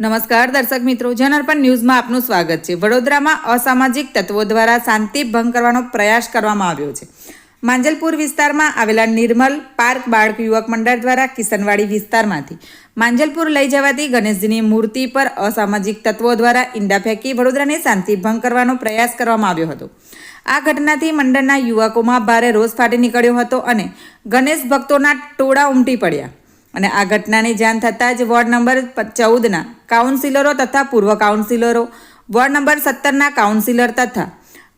નમસ્કાર દર્શક મિત્રો જનઅર્પણ ન્યૂઝમાં આપનું સ્વાગત છે. વડોદરામાં અસામાજિક તત્વો દ્વારા શાંતિ ભંગ કરવાનો પ્રયાસ કરવામાં આવ્યો છે. માંજલપુર વિસ્તારમાં આવેલા નિર્મલ પાર્ક બાળક યુવક મંડળ દ્વારા કિશનવાડી વિસ્તારમાંથી માંજલપુર લઈ જવાતી ગણેશજીની મૂર્તિ પર અસામાજિક તત્વો દ્વારા ઈંડા ફેંકી વડોદરાને શાંતિ ભંગ કરવાનો પ્રયાસ કરવામાં આવ્યો હતો. આ ઘટનાથી મંડળના યુવકોમાં ભારે રોષ ફાટી નીકળ્યો હતો અને ગણેશ ભક્તોના ટોળા ઉમટી પડ્યા. અને આ ઘટનાની જાણ થતાં જ વોર્ડ નંબર ચૌદના કાઉન્સિલરો તથા પૂર્વ કાઉન્સિલરો, વોર્ડ નંબર સત્તરના કાઉન્સિલર તથા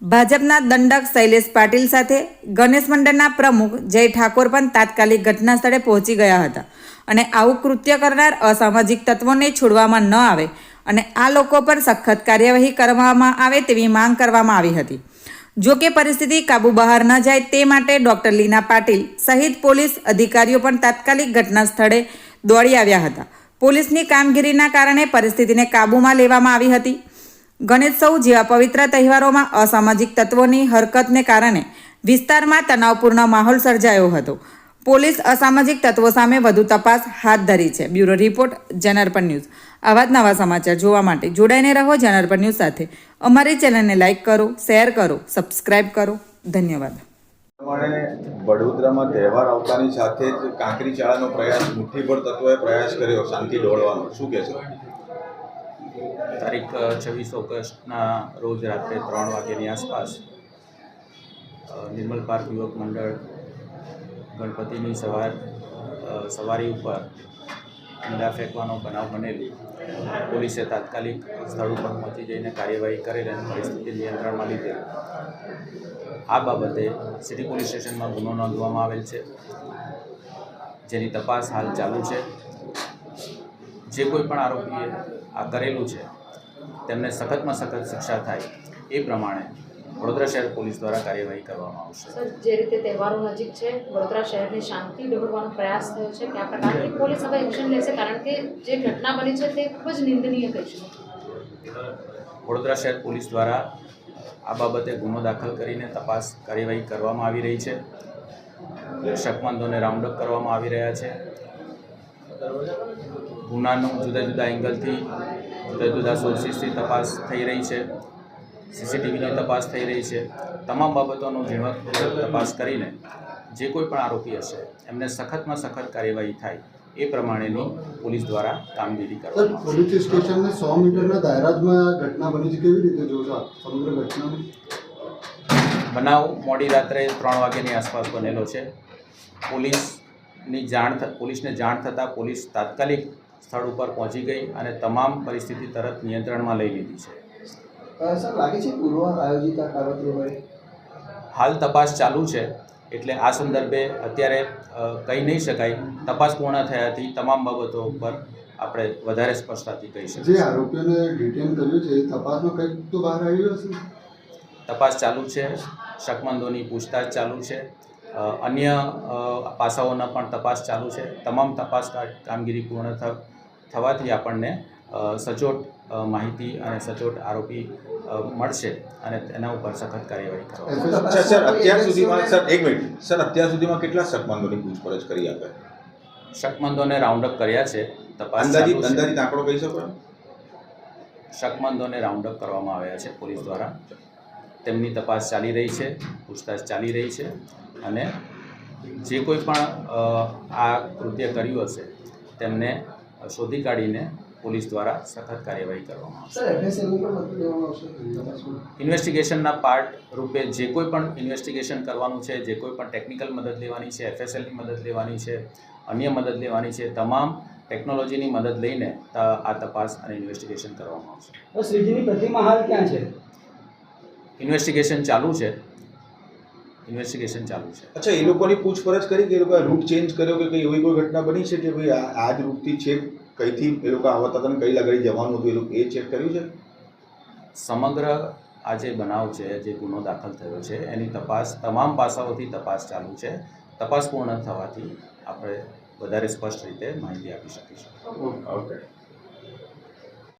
ભાજપના દંડક શૈલેષ પાટીલ સાથે ગણેશ મંડળના પ્રમુખ જય ઠાકોર પણ તાત્કાલિક ઘટના સ્થળે પહોંચી ગયા હતા. અને આવું કૃત્ય કરનાર અસામાજિક તત્વોને છોડવામાં ન આવે અને આ લોકો પર સખત કાર્યવાહી કરવામાં આવે તેવી માંગ કરવામાં આવી હતી. જો કે પરિસ્થિતિ કાબુ બહાર ન જાય તે માટે ડોક્ટર લીના પાટીલ સહિત પોલીસ અધિકારીઓ પણ તાત્કાલિક ઘટના સ્થળે દોડી આવ્યા હતા. પોલીસની કામગીરીના કારણે પરિસ્થિતિને કાબૂમાં લેવામાં આવી હતી. ગણેશોત્સવ જેવા પવિત્ર તહેવારોમાં અસામાજિક તત્વોની હરકતને કારણે વિસ્તારમાં તણાવપૂર્ણ માહોલ સર્જાયો હતો. પોલીસ અસામાજિક તત્વો સામે વધુ તપાસ હાથ ધરી છે. Bureau report Janarpan news. આવા જ નવા સમાચાર જોવા માટે જોડાઈને રહો જનાર્પણ ન્યૂઝ સાથે. અમારી ચેનલને લાઇક કરો શેર કરો સબસ્ક્રાઇબ કરો. ધન્યવાદ. પ્રમાણે વડોદરામાં તહેવાર આવતાની સાથે જ કાંકરી ચાળાનો પ્રયાસ મુઠ્ઠીભર તત્વોએ પ્રયાસ કર્યો શાંતિ દોડવાનો શું કહેશો તારીખ છવ્વીસ ઓગસ્ટના રોજ રાત્રે ત્રણ વાગ્યાની આસપાસ નિર્મલ પાર્ક યુવક મંડળ ગણપતિની સવાર સવારી ઉપર ઈંડા ફેંકવાનો બનાવ બનેલી. પોલીસે તાત્કાલિક સ્થળ ઉપર પહોંચી જઈને કાર્યવાહી કરેલ અને પરિસ્થિતિ નિયંત્રણમાં લીધેલ. આ બાબતે સિટી પોલીસ સ્ટેશનમાં ગુનો નોંધવામાં આવેલ છે. જેની તપાસ હાલ ચાલુ છે. જે કોઈ પણ આરોપીએ આ કરેલું છે, તેમને સખતમાં સખત શિક્ષા થાય એ પ્રમાણે વડોદરા શહેર પોલીસ દ્વારા કાર્યવાહી કરવામાં આવશે. સર જે રીતે તહેવારો નજીક છે વડોદરા શહેરની શાંતિ દોહડવાનો પ્રયાસ થયો છે કયા પ્રકારની પોલીસ હવે એક્શન લેશે? કારણ કે જે ઘટના બની છે તે ખૂબ જ નિંદનીય કહીશું વડોદરા શહેર પોલીસ દ્વારા આ બાબતે ગુનો દાખલ કરીને તપાસ કાર્યવાહી કરવામાં આવી રહી છે. શકમંદોને રાઉન્ડ અપ કરવામાં આવી રહ્યા છે. ગુનાનું જુદા જુદા એંગલથી જુદા જુદા સોર્સિસથી તપાસ થઈ રહી છે. સીસીટીવીની તપાસ થઈ રહી છે. તમામ બાબતોનો ઝીણવટપૂર્વક તપાસ કરીને જે કોઈ પણ આરોપી હશે એમને સખતમાં સખત કાર્યવાહી થાય એ પ્રમાણેની પોલીસ દ્વારા કામગીરી કરવામાં પોલીસ સ્ટેશનને સો મીટરના દાયરાજમાં ઘટના બની છે. કેવી રીતે જોશો સમગ્ર ઘટનાને? બનાવ મોડી રાત્રે ત્રણ વાગ્યાની આસપાસ બનેલો છે. પોલીસની જાણ પોલીસને જાણ થતાં પોલીસ તાત્કાલિક સ્થળ ઉપર પહોંચી ગઈ અને તમામ પરિસ્થિતિ તરત નિયંત્રણમાં લઈ લીધી છે. સર લાગે છે પૂર્વ આયોજિત આ કાવતરું હોય? હાલ તપાસ ચાલુ છે એટલે આ સંદર્ભે અત્યારે કહી નહીં શકાય. તપાસ પૂર્ણ થયાથી તમામ બાબતો ઉપર આપણે વધારે સ્પષ્ટતાથી કહી શકીએ. જે આરોપીઓને ડિટેન કર્યું છે તપાસમાં કંઈક તો બહાર આવ્યું હશે? તપાસ ચાલુ છે શકમંદોની પૂછતાછ ચાલુ છે અન્ય પાસાઓના પણ તપાસ ચાલુ છે. તમામ તપાસ કામગીરી પૂર્ણ થ થવાથી આપણને સચોટ માહિતી અને સચોટ આરોપી મળશે અને તેના ઉપર સખત કાર્યવાહી સર અત્યાર સુધીમાં સર એક મિનિટ. સર અત્યાર સુધીમાં કેટલા શકમંદોની પૂછપરછ કરી આપે? શકમંદોને રાઉન્ડ અપ કર્યા છે તપાસ અંદાજિત અંદાજિત આંકડો કહી શકો? શકમંદોને રાઉન્ડ અપ કરવામાં આવ્યા છે પોલીસ દ્વારા. તેમની તપાસ ચાલી રહી છે પૂછતાછ ચાલી રહી છે અને જે કોઈ પણ આ કૃત્ય કર્યું હશે તેમને શોધી કાઢીને પોલીસ દ્વારા સખત કાર્યવાહી કરવામાં આવશે. ઇન્વેસ્ટિગેશનના પાર્ટ રૂપે જે કોઈ પણ ઇન્વેસ્ટિગેશન કરવાનું છે જે કોઈ પણ ટેકનિકલ મદદ લેવાની છે એફએસએલની મદદ લેવાની છે અન્ય મદદ લેવાની છે તમામ ટેકનોલોજીની મદદ લઈને આ તપાસ અને ઇન્વેસ્ટિગેશન કરવામાં આવશે. શ્રીજીની પ્રતિમા હાલ ક્યાં છે? ઇન્વેસ્ટિગેશન ચાલુ છે. ઇન્વેસ્ટિગેશન ચાલુ છે. અચ્છા એ લોકોની પૂછપરછ કરી કે એ લોકોએ રૂટ ચેન્જ કર્યો કે કઈ એવી કોઈ ઘટના બની છે કે ભાઈ આ જ રૂટથી છે? કઈથી એ લોકો આવતા હતા ને કઈ લગાડી જવાનું હતું એ લોકો એ ચેક કર્યું છે? સમગ્ર આ જે બનાવ છે જે ગુનો દાખલ થયો છે એની તપાસ તમામ પાસાઓથી તપાસ ચાલુ છે. તપાસ પૂર્ણ થવાથી આપણે વધારે સ્પષ્ટ રીતે માહિતી આપી શકીશું. ઓકે.